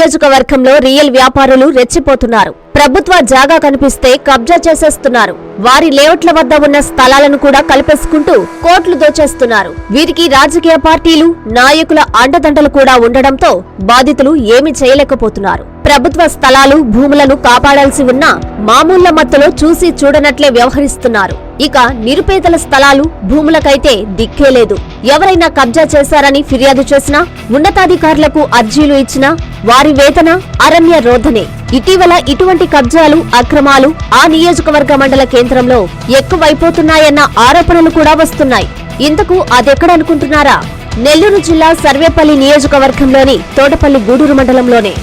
నియోజకవర్గంలో రియల్ వ్యాపారులు రెచ్చిపోతున్నారు. ప్రభుత్వ జాగా కనిపిస్తే కబ్జా చేసేస్తున్నారు. వారి లేఅవుట్ల వద్ద ఉన్న స్థలాలను కూడా కలిపేసుకుంటూ కోట్లు దోచేస్తున్నారు. వీరికి రాజకీయ పార్టీలు నాయకుల అండదండలు కూడా ఉండడంతో బాధితులు ఏమీ చేయలేకపోతున్నారు. ప్రభుత్వ స్థలాలు భూములను కాపాడాల్సి ఉన్నా మామూళ్ళ మత్తులో చూసి చూడనట్లే వ్యవహరిస్తున్నారు. ఇక నిరుపేదల స్థలాలు భూములకైతే దిక్కే లేదు. ఎవరైనా కబ్జా చేశారని ఫిర్యాదు చేసినా ఉన్నతాధికారులకు అర్జీలు ఇచ్చినా వారి వేతన అరణ్య రోధనే. ఇటీవల ఇటువంటి కబ్జాలు అక్రమాలు ఆ నియోజకవర్గ మండల కేంద్రంలో ఎక్కువైపోతున్నాయన్న ఆరోపణలు కూడా వస్తున్నాయి. ఇంతకు అదెక్కడనుకుంటున్నారా నెల్లూరు జిల్లా సర్వేపల్లి నియోజకవర్గంలోని తోటపల్లి గూడూరు మండలంలోనే.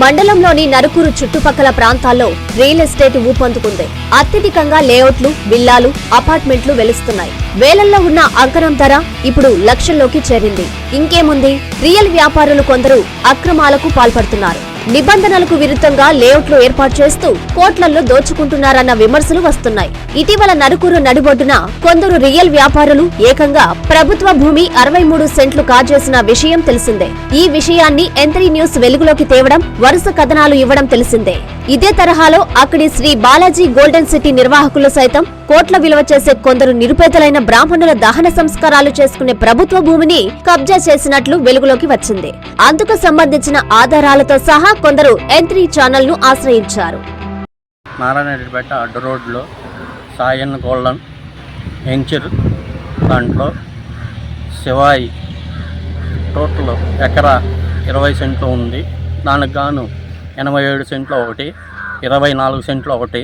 మండలంలోని నరుకూరు చుట్టుపక్కల ప్రాంతాల్లో రియల్ ఎస్టేట్ ఊపందుకుంది. అత్యధికంగా లేఅవుట్లు విల్లాలు అపార్ట్మెంట్లు వెలుస్తున్నాయి. వేలల్లో ఉన్న అంకణం ధర ఇప్పుడు లక్షల్లోకి చేరింది. ఇంకేముంది? రియల్ వ్యాపారులు కొందరు అక్రమాలకు పాల్పడుతున్నారు. నిబంధనలకు విరుద్ధంగా లేఅవుట్లు ఏర్పాటు చేస్తూ కోట్లల్లో దోచుకుంటున్నారన్న విమర్శలు వస్తున్నాయి. ఇటీవల నరుకూరు నడిబొడ్డున కొందరు రియల్ వ్యాపారులు ఏకంగా ప్రభుత్వ భూమి అరవై మూడు సెంట్లు కాజేసిన విషయం తెలిసిందే. ఈ విషయాన్ని ఎంత్రీ న్యూస్ వెలుగులోకి తేవడం వరుస కథనాలు ఇవ్వడం తెలిసిందే. ఇదే తరహాలో అక్కడి శ్రీ బాలాజీ గోల్డెన్ సిటీ నిర్వాహకులు సైతం కోట్ల విలువ చేసే కొందరు నిరుపేదలైన బ్రాహ్మణుల దహన సంస్కారాలు చేసుకునే ప్రభుత్వ భూమిని కబ్జా చేసినట్లు వెలుగులోకి వచ్చింది. అందుకు సంబంధించిన ఆధారాలతో సహా కొందరు ఎంత్రీ ఛానల్ను ఆశ్రయించారు. నారాయణపేట అడ్డు రోడ్లో సాయన్ గోల్డెన్ వెంచర్ దాంట్లో శివాయి టోటల్ ఎకరా ఇరవై సెంట్లు ఉంది. దానికి గాను ఎనభై ఏడు సెంట్లు ఒకటి ఇరవై నాలుగు సెంట్లు ఒకటి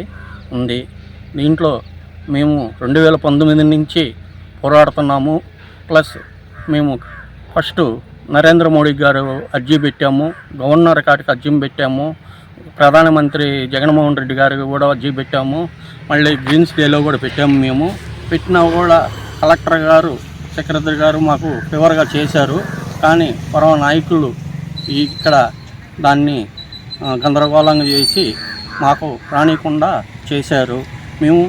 ఉంది. దీంట్లో మేము రెండు వేల పంతొమ్మిది నుంచి పోరాడుతున్నాము. ప్లస్ మేము ఫస్ట్ నరేంద్ర మోడీ గారు అర్జీ పెట్టాము. గవర్నర్ కాటికి అర్జీ పెట్టాము. ప్రధానమంత్రి జగన్మోహన్ రెడ్డి గారికి కూడా అర్జీ పెట్టాము. మళ్ళీ గ్రీన్స్ డేలో కూడా పెట్టాము మేము. పెట్టినా కూడా కలెక్టర్ గారు సెక్రటరీ గారు మాకు ఫేవర్గా చేశారు. కానీ పరమ నాయకులు ఇక్కడ దాన్ని గందరగోళంగా చేసి మాకు రానికుండా చేశారు. మేము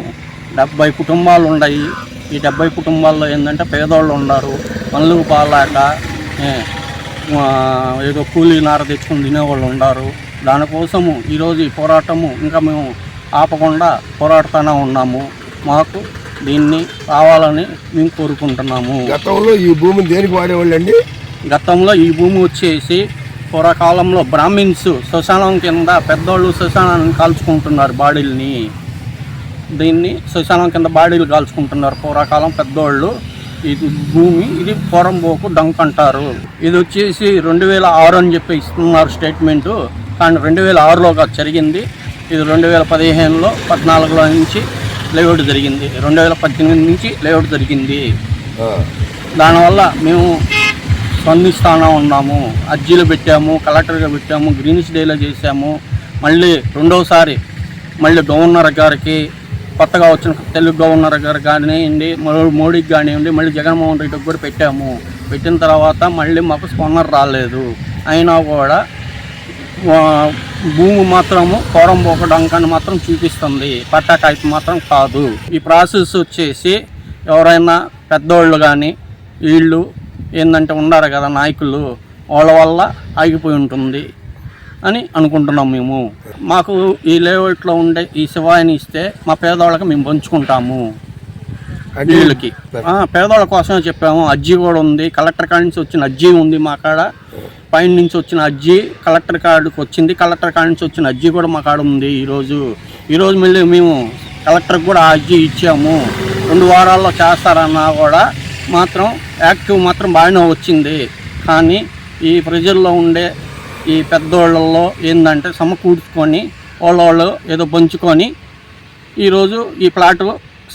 డెబ్బై కుటుంబాలు ఉన్నాయి. ఈ డెబ్బై కుటుంబాల్లో ఏంటంటే పేదోళ్ళు ఉన్నారు. పనులకు పాలేక ఏదో కూలీ నార తెచ్చుకుని తినేవాళ్ళు ఉన్నారు. దానికోసము ఈరోజు ఈ పోరాటము ఇంకా మేము ఆపకుండా పోరాడుతూనే ఉన్నాము. మాకు దీన్ని కావాలని మేము కోరుకుంటున్నాము. గతంలో ఈ భూమిని దేనికి వాడేవాళ్ళండి? గతంలో ఈ భూమి వచ్చేసి పూర్వకాలంలో బ్రాహ్మిన్స్ శ్మశానం కింద పెద్దోళ్ళు శ్మశానాన్ని కాల్చుకుంటున్నారు బాడీల్ని. దీన్ని శ్మశానం కింద బాడీలు కాల్చుకుంటున్నారు పూర్వకాలం పెద్దోళ్ళు. ఇది భూమి ఇది పోరంబోకు డంక్ అంటారు. ఇది వచ్చేసి రెండు వేల ఆరు అని చెప్పి ఇస్తున్నారు స్టేట్మెంటు. కానీ రెండు వేల ఆరులో జరిగింది. ఇది రెండు వేల పదిహేనులో పద్నాలుగులో నుంచి లేఅవుట్ జరిగింది. రెండు వేల పద్దెనిమిది నుంచి లేఅవుట్ జరిగింది. దానివల్ల మేము స్పందిస్తానే ఉన్నాము అర్జీలు పెట్టాము కలెక్టర్గా పెట్టాము గ్రీన్స్ డేలో చేశాము. మళ్ళీ రెండోసారి మళ్ళీ గవర్నర్ గారికి కొత్తగా వచ్చిన తెలుగు గవర్నర్ గారు కానివ్వండి మరో- మోడీకి కానివ్వండి మళ్ళీ జగన్మోహన్ రెడ్డికి కూడా పెట్టాము. పెట్టిన తర్వాత మళ్ళీ మాకు స్పందన రాలేదు. అయినా కూడా భూమి మాత్రము కోరం పోకడానికని మాత్రం చూపిస్తుంది. పట్టాకాయకు మాత్రం కాదు. ఈ ప్రాసెస్ వచ్చేసి ఎవరైనా పెద్దోళ్ళు కానీ వీళ్ళు ఏంటంటే ఉన్నారు కదా నాయకులు వాళ్ళ వల్ల ఆగిపోయి ఉంటుంది అని అనుకుంటున్నాం మేము. మాకు ఈ లేఅవుట్లో ఉండే ఈ శివాయిని ఇస్తే మా పేదవాళ్ళకి మేము పంచుకుంటాము. వీళ్ళకి. పేదవాళ్ళ కోసమే చెప్పాము. అర్జీ కూడా ఉంది. కలెక్టర్ కాడ నుంచి వచ్చిన అర్జీ ఉంది మా కాడ. పైన నుంచి వచ్చిన అర్జీ కలెక్టర్ కాడికి వచ్చింది. కలెక్టర్ కాడ నుంచి వచ్చిన అర్జీ కూడా మా కాడ ఉంది ఈరోజు. ఈరోజు మళ్ళీ మేము కలెక్టర్కి కూడా ఆ అర్జీ ఇచ్చాము. రెండు వారాల్లో చేస్తారన్నా కూడా మాత్రం యాక్టివ్ మాత్రం బాగానే వచ్చింది. కానీ ఈ ప్రజల్లో ఉండే ఈ పెద్దోళ్ళల్లో ఏంటంటే సమకూర్చుకొని వాళ్ళ వాళ్ళు ఏదో పంచుకొని ఈరోజు ఈ ప్లాట్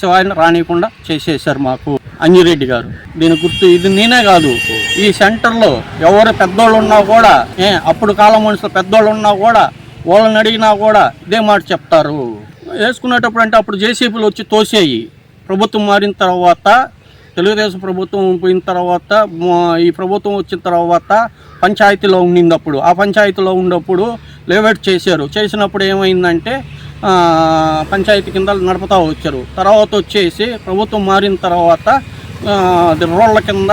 శివాయిని రానియకుండా చేసేసారు మాకు అంజిరెడ్డి గారు. దీని గుర్తు ఇది నేనే కాదు. ఈ సెంటర్లో ఎవరు పెద్దోళ్ళు ఉన్నా కూడా ఏ అప్పుడు కాలం మనుషులు పెద్దోళ్ళు ఉన్నా కూడా వాళ్ళని అడిగినా కూడా ఇదే మాట చెప్తారు. వేసుకునేటప్పుడు అంటే అప్పుడు జేసీబీలు వచ్చి తోసేయి. ప్రభుత్వం మారిన తర్వాత తెలుగుదేశం ప్రభుత్వం పోయిన తర్వాత ఈ ప్రభుత్వం వచ్చిన తర్వాత పంచాయతీలో ఉండింది అప్పుడు ఆ పంచాయతీలో ఉన్నప్పుడు లేవేట్ చేశారు. చేసినప్పుడు ఏమైందంటే పంచాయతీ కింద నడుపుతూ వచ్చారు. తర్వాత వచ్చేసి ప్రభుత్వం మారిన తర్వాత రోడ్ల కింద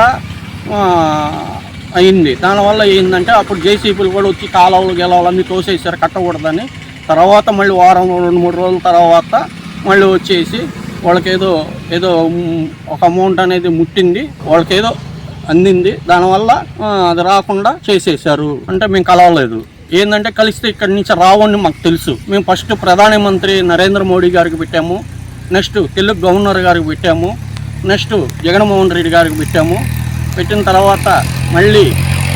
అయింది. దానివల్ల ఏంటంటే అప్పుడు జేసీబీలు కూడా వచ్చి కాలువలు గెలవలు అన్నీ తోసేసారు కట్టకూడదని. తర్వాత మళ్ళీ వారం రెండు మూడు రోజుల తర్వాత మళ్ళీ వచ్చేసి వాళ్ళకి ఏదో ఏదో ఒక అమౌంట్ అనేది ముట్టింది వాళ్ళకి ఏదో అందింది. దానివల్ల అది రాకుండా చేసేసారు అంటే మేము కలవలేదు. ఏంటంటే కలిస్తే ఇక్కడి నుంచి రావని మాకు తెలుసు. మేము ఫస్ట్ ప్రధానమంత్రి నరేంద్ర మోడీ గారికి పెట్టాము. నెక్స్ట్ తెలుగు గవర్నర్ గారికి పెట్టాము. నెక్స్ట్ జగన్మోహన్ రెడ్డి గారికి పెట్టాము. పెట్టిన తర్వాత మళ్ళీ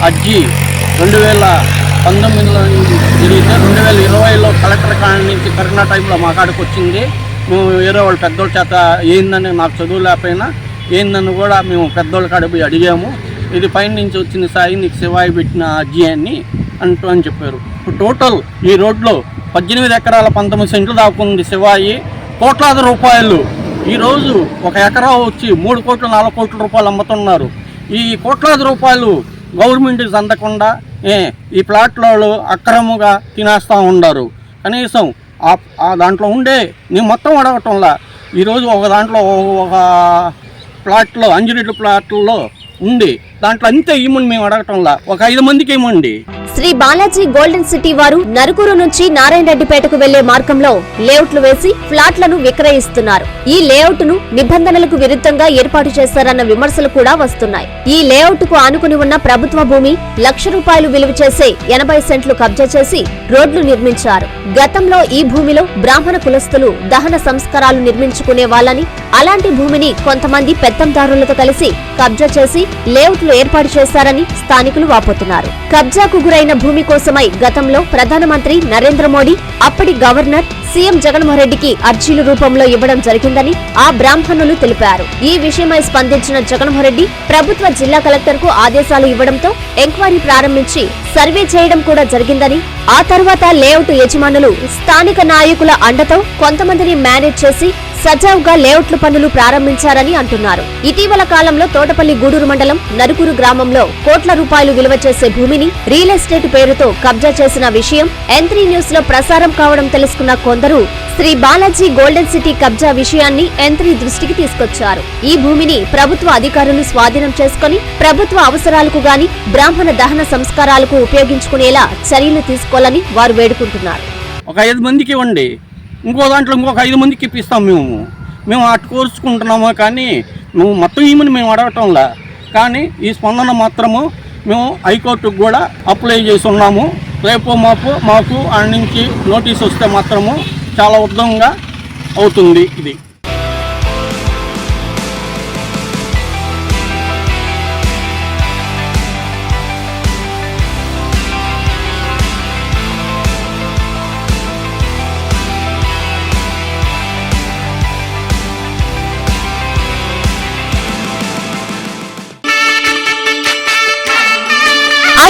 అజ్జి రెండు వేల పంతొమ్మిదిలో జరిగితే రెండు వేల ఇరవైలో కలెక్టర్ కాడ నుంచి కరోనా టైంలో మా కాడికి వచ్చింది. మేము వేరే వాళ్ళు పెద్దోళ్ళ చేత ఏందని నాకు చదువు లేకపోయినా ఏందని కూడా మేము పెద్దోళ్ళ కాడ పోయి అడిగాము. ఇది పైన నుంచి వచ్చిన సాయి నీకు శివాయి పెట్టిన అర్జీ అని అంటూ అని చెప్పారు. టోటల్ ఈ రోడ్లో పద్దెనిమిది ఎకరాల పంతొమ్మిది సెంట్లు దాకుంది శివాయి కోట్లాది రూపాయలు. ఈరోజు ఒక ఎకరా వచ్చి మూడు కోట్ల నాలుగు కోట్ల రూపాయలు అమ్ముతున్నారు. ఈ కోట్లాది రూపాయలు గవర్నమెంట్కి అందకుండా ఏ ఈ ప్లాట్లలో అక్రమంగా తినేస్తూ ఉన్నారు కనీసం ఆ ఆ దాంట్లో ఉండే నేను మొత్తం అడగటంలా. ఈరోజు ఒక దాంట్లో ఒక- ఒక ప్లాట్లో అంజనీటి ప్లాట్లో ఉండి దాంట్లో అంతే ఇమ్మని మేము అడగటంలా. ఒక ఐదు మందికి ఇవ్వండి శ్రీ బాలాజీ గోల్డెన్ సిటీ వారు నరుకూరు నుంచి నారాయణ రెడ్డిపేటకు వెళ్ళే మార్గంలో లేఅవుట్లు వేసి ఫ్లాట్లను విక్రయిస్తున్నారు. ఈ లేఅవుట్ను నిబంధనలకు విరుద్ధంగా ఏర్పాటు చేశారన్న విమర్శలు కూడా వస్తున్నాయి. ఈ లేఅవుట్కు ఆనుకుని ఉన్న ప్రభుత్వ భూమి లక్ష రూపాయలు విలువ చేసే ఎనభై సెంట్లు కబ్జా చేసి రోడ్లు నిర్మించారు. గతంలో ఈ భూమిలో బ్రాహ్మణ కులస్తులు దహన సంస్కారాలు నిర్మించుకునే వాళ్ళని అలాంటి భూమిని కొంతమంది పెత్తందారులతో కలిసి కబ్జా చేసి లేఅవుట్లు ఏర్పాటు చేశారని స్థానికులు వాపోతున్నారు. కబ్జాకు గురై గురైన భూమి కోసమై గతంలో ప్రధానమంత్రి నరేంద్ర మోడీ అప్పటి గవర్నర్ సీఎం జగన్మోహన్ రెడ్డికి అర్జీల రూపంలో ఇవ్వడం జరిగిందని ఆ బ్రాహ్మణులు తెలిపారు. ఈ విషయమై స్పందించిన జగన్మోహన్ రెడ్డి ప్రభుత్వ జిల్లా కలెక్టర్కు ఆదేశాలు ఇవ్వడంతో ఎంక్వైరీ ప్రారంభించి సర్వే చేయడం కూడా జరిగిందని ఆ తర్వాత లేఅవుట్ యజమానులు స్థానిక నాయకుల అండతో కొంతమందిని మేనేజ్ చేసి సజావుగా లేఅవుట్ల పనులు ప్రారంభించారని అంటున్నారు. ఇటీవల కాలంలో తోటపల్లి గూడూరు మండలం నరుకూరు గ్రామంలో కోట్ల రూపాయలు విలువ చేసే భూమిని రియల్ ఎస్టేట్ పేరుతో కబ్జా చేసిన విషయం ఎంత్రీ న్యూస్లో ప్రసారం కావడం తెలుసుకున్న కొందరు శ్రీ బాలాజీ గోల్డెన్ సిటీ కబ్జా విషయాన్ని ఎంత్రీ దృష్టికి తీసుకొచ్చారు. ఈ భూమిని ప్రభుత్వ అధికారులు స్వాధీనం చేసుకుని ప్రభుత్వ అవసరాలకు గాని బ్రాహ్మణ దహన సంస్కారాలకు ఉపయోగించుకునేలా చర్యలు తీసుకోవాలని వారు వేడుకుంటున్నారు. ఒక ఐదు మందికి ఇవ్వండి. ఇంకో దాంట్లో ఇంకొక ఐదు మందికి ఇప్పిస్తాం మేము. మేము అటు కోర్చుకుంటున్నాము కానీ నువ్వు మొత్తం ఈమెను మేము అడగటంలా. కానీ ఈ స్పందన మాత్రము మేము హైకోర్టుకు కూడా అప్లై చేసి ఉన్నాము రేపు మాపు మాకు ఆడ నుంచి నోటీస్ వస్తే మాత్రము చాలా ఉద్దంగా అవుతుంది ఇది.